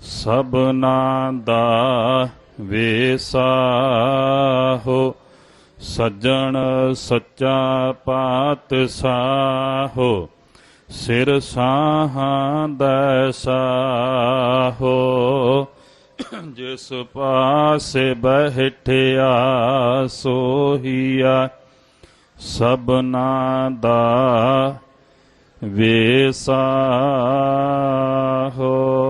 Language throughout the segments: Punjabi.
ਸਭਨਾ ਦਾ ਵੇਸਾਹੋ ਸੱਜਣ ਸੱਚਾ ਪਾਤਸ਼ਾਹੋ ਸਿਰ ਸਾਹਾਂ ਦਸਾਹੋ ਜਿਸ ਪਾਸੇ ਬਹਿਠਿਆ ਸੋਹੀਆ, ਸਭਨਾ ਦਾ ਵੇਸਾਹੋ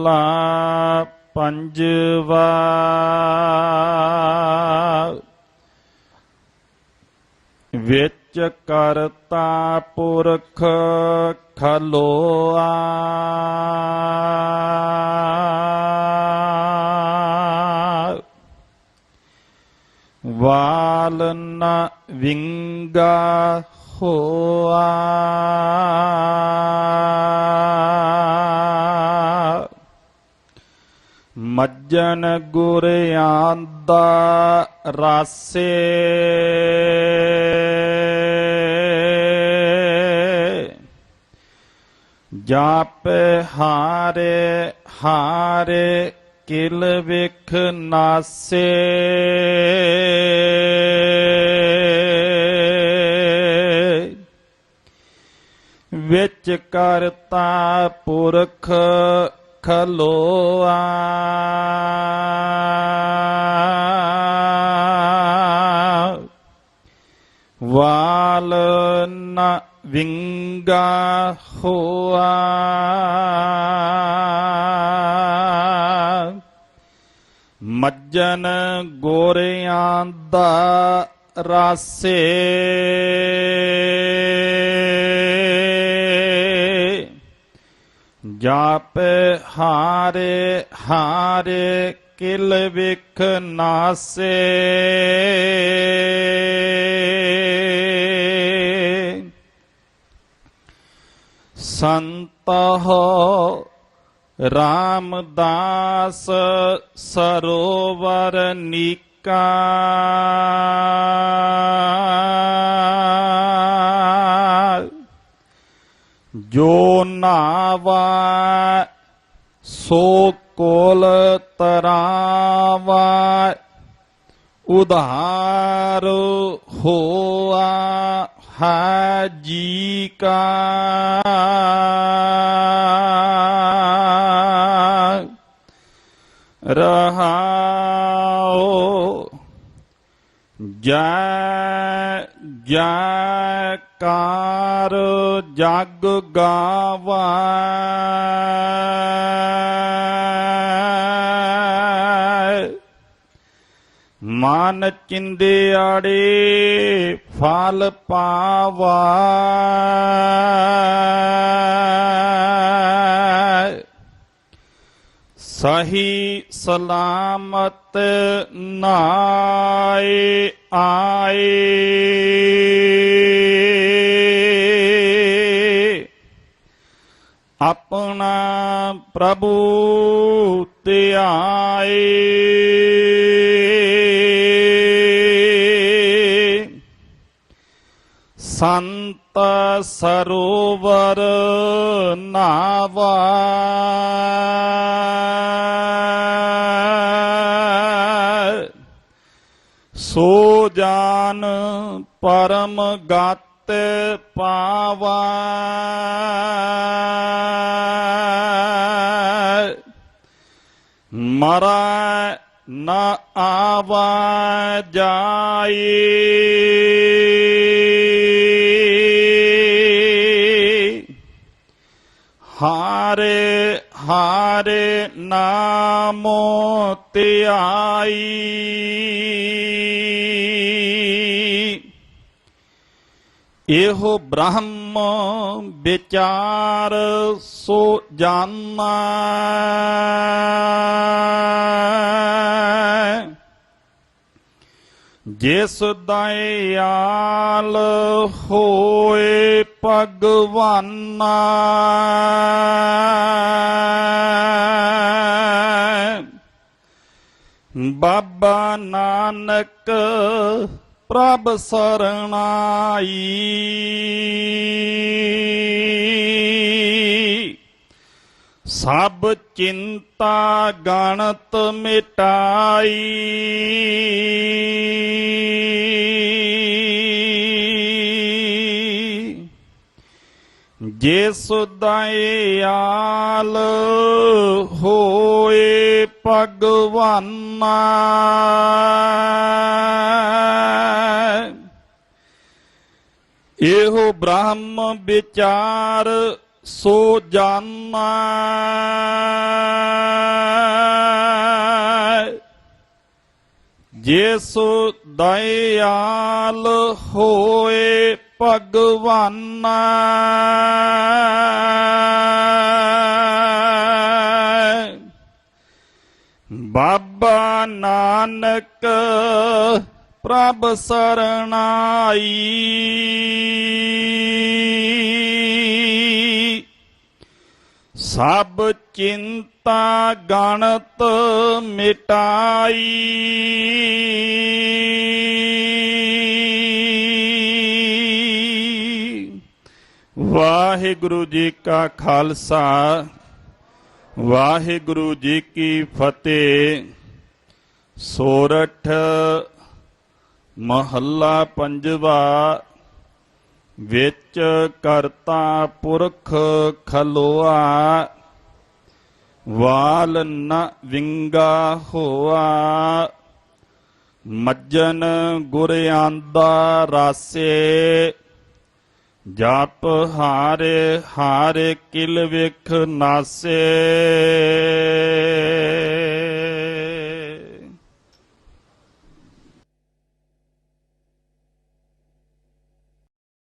ਮਹੱਲਾ ਪੰਜਵਾ ਵਿੱਚ ਕਰਤਾ ਪੁਰਖ ਖਲੋਆ। ਵਾਲ ਨ ਵਿੰਗਾ ਹੋਆ। ਮੱਜਨ ਗੁਰਿਆਂ ਦਾ ਰਾਸੇ। ਜਾਪੇ ਹਾਰੇ ਹਾਰੇ ਕਿਲ ਵਿਖ ਨਾਸੇ। ਵਿੱਚ ਕਰਤਾ ਪੁਰਖ ਖਲੋਆ। ਵਾਲ ਨ ਵਿੰਗਾ ਹੋਆ ਮੱਜਨ ਗੋਰਿਆਂ ਦਾ ਰਾਸੇ। ਜਾਪੇ ਹਾਰੇ ਹਾਰੇ ਕਿਲ ਵਿਖ ਨਾਸੇ। ਸੰਤੋ ਰਾਮਦਾਸ ਸਰੋਵਰ ਨੀਕਾ। ਜੋ ਨਾਵਾ ਸੋ ਕੋਲ ਤਰਾਵਾ ਉਧਾਰ ਹੋਆ ਹੈ ਜੀ ਕਾ। ਰਹਾਓ ਜੈ ਜੈ ਕਾਰ ਜਗ ਗਾਵਾ। ਮਨ ਚਿੰਦਿਆੜੇ ਫਲ ਪਾਵਾ। ਸਹੀ ਸਲਾਮਤ ਨਾਏ ਆਏ। ਆਪਣਾ ਪ੍ਰਭੂ ਧਿਆਏ। ਸੰਤ ਸਰੋਵਰ ਨਾਵਾ। ਸੋ ਜਾਨ ਪਰਮ ਗਤ ਪਾਵਾ। ਮਰੈ ਨ ਆਵਾ ਜਾਈ। ਹਾਰੇ ਹਾਰੇ ਨਾਮੋ ਧਿਆਈ। ਇਹੋ ਬ੍ਰਹਮ ਵਿਚਾਰ ਸੋ ਜਾਣਾ। ਜਿਸ ਦਇਆਲ ਹੋਏ ਭਗਵਾਨਾ। ਬਾਬਾ ਨਾਨਕ ਪ੍ਰਭ ਸਰਣਾਈ। ਸਭ ਚਿੰਤਾ ਗਣਤ ਮਿਟਾਈ। ਜਿਸ ਦਇਆਲ ਹੋਏ ਭਗਵਾਨਾ। ਇਹੋ ਬ੍ਰਹਮ ਵਿਚਾਰ ਸੋ ਜਾਣਾ ਜਿਸ ਦਇਆਲ ਹੋਏ ਭਗਵਾਨ ਬਾਬਾ ਨਾਨਕ ਪ੍ਰਭ ਸਰਣਾਈ ਸਭ ਚਿੰਤਾ ਗਣਤ ਮਿਟਾਈ। ਵਾਹਿਗੁਰੂ ਜੀ ਕਾ ਖਾਲਸਾ, ਵਾਹਿਗੁਰੂ ਜੀ ਕੀ ਫਤਿਹ। ਸੋਰਠ ਮਹੱਲਾ ਪੰਜਵਾ ਵਿੱਚ ਕਰਤਾ ਪੁਰਖ ਖਲੋਆ, ਵਾਲ ਨ ਵਿੰਗਾ ਹੋਆ। ਮੱਜਨ ਗੁਰ ਆਂਦਾ ਰਾਸੇ, ਜਪ ਹਾਰੇ ਹਾਰੇ ਕਿਲ ਵਿਖ ਨਾਸੇ।